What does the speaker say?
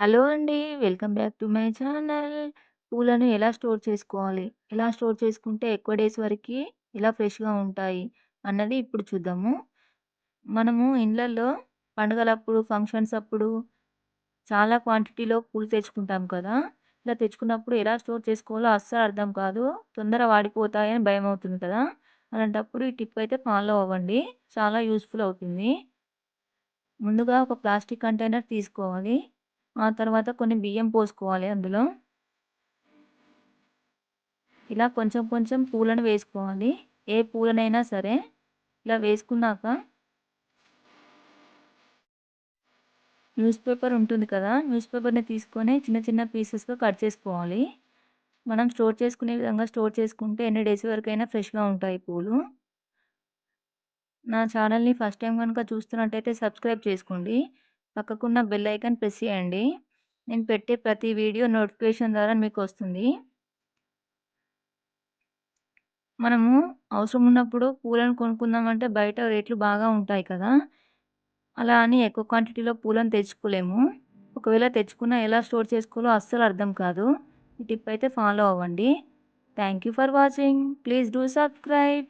Hello అండి. Welcome back to my channel. పూలను ఎలా స్టోర్ చేసుకోవాలి? ఎలా స్టోర్ చేసుకుంటే ఎక్కువ డేస్ వరకి ఎలా ఫ్రెష్‌గా ఉంటాయి? అన్నది ఇప్పుడు చూద్దాము. మనము ఇండ్లల్లో పండుగలప్పుడు, ఫంక్షన్స్ అప్పుడు చాలా క్వాంటిటీలో పూలు తెచ్చుకుంటాం కదా! ఇలా తెచ్చుకున్నప్పుడు ఎలా స్టోర్ చేసుకోవాలో అస్సలు అర్థం కాదు. తొందర వాడిపోతాయని భయమవుతుంది కదా! అలాంటప్పుడు ఈ టిప్ అయితే ఫాలో అవ్వండి. చాలా యూజ్‌ఫుల్ అవుతుంది. ముందుగా ఒక ప్లాస్టిక్ కంటైనర్ తీసుకోవాలి. ఆ తర్వాత కొన్ని బియ్యం పోసుకోవాలి అందులో. ఇలా కొంచెం కొంచెం పూలను వేసుకోవాలి. ఏ పూలనైనా సరే ఇలా వేసుకున్నాక న్యూస్ పేపర్ ఉంటుంది కదా! న్యూస్ పేపర్‌ని తీసుకొని చిన్న చిన్న పీసెస్‌గా కట్ చేసుకోవాలి. మనం స్టోర్ చేసుకునే విధంగా స్టోర్ చేసుకుంటే ఎన్ని డేస్ వరకైనా ఫ్రెష్‌గా ఉంటాయి పూలు. నా ఛానల్‌ని ఫస్ట్ టైం కనుక చూస్తున్నట్టయితే సబ్స్క్రైబ్ చేసుకోండి. పక్కకున్న బెల్ ఐకాన్ ప్రెస్ చేయండి. నేను పెట్టే ప్రతి వీడియో నోటిఫికేషన్ ద్వారా మీకు వస్తుంది మనము అవసరం ఉన్నప్పుడు పూలను కొనుక్కుందామంటే బయట రేట్లు బాగా ఉంటాయి కదా! అలా అని ఎక్కువ క్వాంటిటీలో పూలను తెచ్చుకోలేము. ఒకవేళ తెచ్చుకున్నా ఎలా స్టోర్ చేసుకోవాలో అస్సలు అర్థం కాదు. ఈ టిప్ అయితే ఫాలో అవ్వండి. Thank you for watching. Please do subscribe.